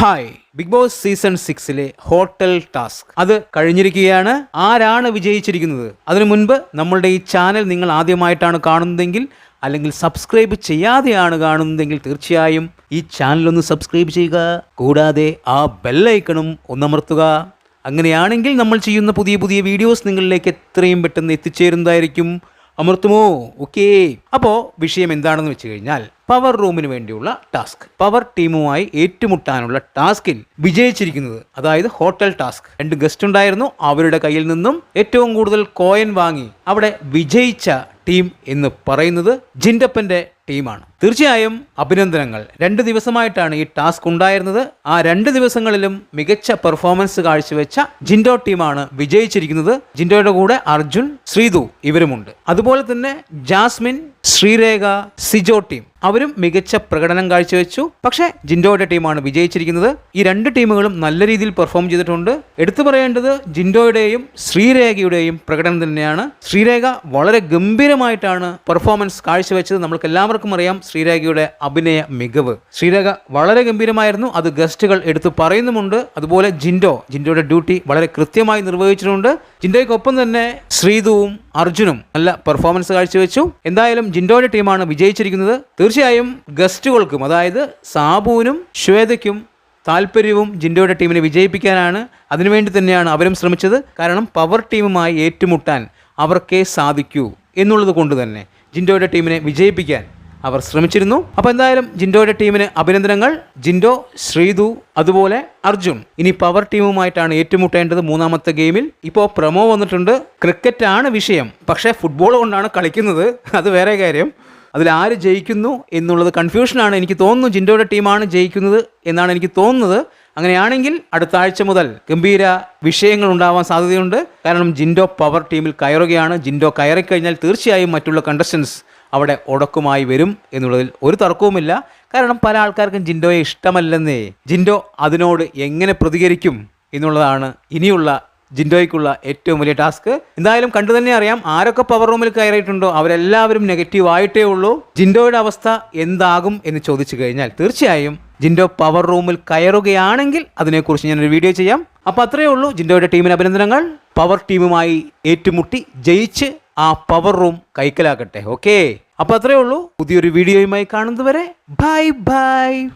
Hi big boss season സിക്സിലെ hotel task അത് കഴിഞ്ഞിരിക്കുകയാണ്. ആരാണ് വിജയിച്ചിരിക്കുന്നത്? അതിനു മുൻപ് നമ്മളുടെ ഈ ചാനൽ നിങ്ങൾ ആദ്യമായിട്ടാണ് കാണുന്നതെങ്കിൽ അല്ലെങ്കിൽ സബ്സ്ക്രൈബ് ചെയ്യാതെയാണ് കാണുന്നതെങ്കിൽ തീർച്ചയായും ഈ ചാനൽ ഒന്ന് സബ്സ്ക്രൈബ് ചെയ്യുക. കൂടാതെ ആ ബെല്ലൈക്കണും ഒന്നമർത്തുക. അങ്ങനെയാണെങ്കിൽ നമ്മൾ ചെയ്യുന്ന പുതിയ പുതിയ വീഡിയോസ് നിങ്ങളിലേക്ക് എത്രയും പെട്ടെന്ന് എത്തിച്ചേരുന്നതായിരിക്കും. അമർത്തുമോ? ഓക്കേ. അപ്പോൾ വിഷയം എന്താണെന്ന് വെച്ച് കഴിഞ്ഞാൽ പവർ റൂമിന് വേണ്ടിയുള്ള ടാസ്ക് പവർ ടീമുമായി ഏറ്റുമുട്ടാനുള്ള ടാസ്കിൽ വിജയിച്ചിരിക്കുന്നത് അതായത് ഹോട്ടൽ ടാസ്ക് രണ്ട് ഗസ്റ്റ് ഉണ്ടായിരുന്നു. അവരുടെ കയ്യിൽ നിന്നും ഏറ്റവും കൂടുതൽ കോയൻ വാങ്ങി അവിടെ വിജയിച്ച ടീം എന്ന് പറയുന്നത് ജിൻഡപ്പന്റെ ടീമാണ്. തീർച്ചയായും അഭിനന്ദനങ്ങൾ. രണ്ട് ദിവസമായിട്ടാണ് ഈ ടാസ്ക് ഉണ്ടായിരുന്നത്. ആ രണ്ട് ദിവസങ്ങളിലും മികച്ച പെർഫോമൻസ് കാഴ്ചവെച്ച ജിൻഡോ ടീമാണ് വിജയിച്ചിരിക്കുന്നത്. ജിൻഡോയുടെ കൂടെ അർജുൻ ശ്രീതു ഇവരുമുണ്ട്. അതുപോലെ തന്നെ ജാസ്മിൻ ശ്രീരേഖ സിജോ ടീം. അവരും മികച്ച പ്രകടനം കാഴ്ചവെച്ചു. പക്ഷേ ജിൻഡോയുടെ ടീമാണ് വിജയിച്ചിരിക്കുന്നത്. ഈ രണ്ട് ടീമുകളും നല്ല രീതിയിൽ പെർഫോം ചെയ്തിട്ടുണ്ട്. എടുത്തു പറയേണ്ടത് ജിൻഡോയുടെയും ശ്രീരേഖയുടെയും പ്രകടനം തന്നെയാണ്. ശ്രീരേഖ വളരെ ഗംഭീരമായിട്ടാണ് പെർഫോമൻസ് കാഴ്ചവെച്ചത്. നമ്മൾക്ക് എല്ലാവർക്കും അറിയാം ശ്രീരേഖയുടെ അഭിനയ മികവ്. ശ്രീരേഖ വളരെ ഗംഭീരമായിരുന്നു. അത് ഗസ്റ്റുകൾ എടുത്തു പറയുന്നുമുണ്ട്. അതുപോലെ ജിൻഡോ ജിൻഡോയുടെ ഡ്യൂട്ടി വളരെ കൃത്യമായി നിർവഹിച്ചിട്ടുണ്ട്. ജിൻഡോയ്ക്കൊപ്പം തന്നെ ശ്രീതുവും അർജുനും നല്ല പെർഫോമൻസ് കാഴ്ചവെച്ചു. എന്തായാലും ജിൻഡോയുടെ ടീമാണ് വിജയിച്ചിരിക്കുന്നത്. തീർച്ചയായും ഗസ്റ്റുകൾക്കും അതായത് സാബുവിനും ശ്വേതയ്ക്കും താല്പര്യവും ജിൻഡോയുടെ ടീമിനെ വിജയിപ്പിക്കാനാണ്. അതിനുവേണ്ടി തന്നെയാണ് അവരും ശ്രമിച്ചത്. കാരണം പവർ ടീമുമായി ഏറ്റുമുട്ടാൻ അവർക്കേ സാധിക്കൂ എന്നുള്ളത് കൊണ്ട് തന്നെ ജിൻഡോയുടെ ടീമിനെ വിജയിപ്പിക്കാൻ അവർ ശ്രമിച്ചിരുന്നു. അപ്പോൾ എന്തായാലും ജിൻഡോയുടെ ടീമിന് അഭിനന്ദനങ്ങൾ. ജിൻഡോ ശ്രീതു അതുപോലെ അർജുൻ. ഇനി പവർ ടീമുമായിട്ടാണ് ഏറ്റുമുട്ടേണ്ടത് മൂന്നാമത്തെ ഗെയിമിൽ ഇപ്പോൾ പ്രമോ വന്നിട്ടുണ്ട്. ക്രിക്കറ്റാണ് വിഷയം. പക്ഷേ ഫുട്ബോൾ കൊണ്ടാണ് കളിക്കുന്നത്. അത് വേറെ കാര്യം. അതിൽ ആര് ജയിക്കുന്നു എന്നുള്ളത് കൺഫ്യൂഷനാണ് എനിക്ക് തോന്നുന്നു. ജിൻഡോയുടെ ടീമാണ് ജയിക്കുന്നത് എന്നാണ് എനിക്ക് തോന്നുന്നത്. അങ്ങനെയാണെങ്കിൽ അടുത്ത ആഴ്ച മുതൽ ഗംഭീര വിഷയങ്ങൾ ഉണ്ടാവാൻ സാധ്യതയുണ്ട്. കാരണം ജിൻഡോ പവർ ടീമിൽ കയറുകയാണ്. ജിൻഡോ കയറിക്കഴിഞ്ഞാൽ തീർച്ചയായും മറ്റുള്ള കണ്ടസ്റ്റൻസ് അവിടെ ഉടക്കുമായി വരും എന്നുള്ളതിൽ ഒരു തർക്കവുമില്ല. കാരണം പല ആൾക്കാർക്കും ജിൻഡോയെ ഇഷ്ടമല്ലെന്നേ. ജിൻഡോ അതിനോട് എങ്ങനെ പ്രതികരിക്കും എന്നുള്ളതാണ് ഇനിയുള്ള ജിൻഡോയ്ക്കുള്ള ഏറ്റവും വലിയ ടാസ്ക്. എന്തായാലും കണ്ടു തന്നെ അറിയാം ആരൊക്കെ പവർ റൂമിൽ കയറിയിട്ടുണ്ടോ. അവരെല്ലാവരും നെഗറ്റീവ് ആയിട്ടേ ഉള്ളൂ. ജിൻഡോയുടെ അവസ്ഥ എന്താകും എന്ന് ചോദിച്ചു കഴിഞ്ഞാൽ തീർച്ചയായും ജിൻഡോ പവർ റൂമിൽ കയറുകയാണെങ്കിൽ അതിനെക്കുറിച്ച് ഞാനൊരു വീഡിയോ ചെയ്യാം. അപ്പോൾ അത്രയേ ഉള്ളൂ. ജിൻഡോയുടെ ടീമിന് അഭിനന്ദനങ്ങൾ. പവർ ടീമുമായി ഏറ്റുമുട്ടി ജയിച്ച് ആ പവർ റൂം കൈക്കലാക്കട്ടെ ഓക്കെ അപ്പോൾ അത്രയേ ഉള്ളൂ. പുതിയൊരു വീഡിയോയുമായി കാണുന്നതുവരെ ബൈ ബൈ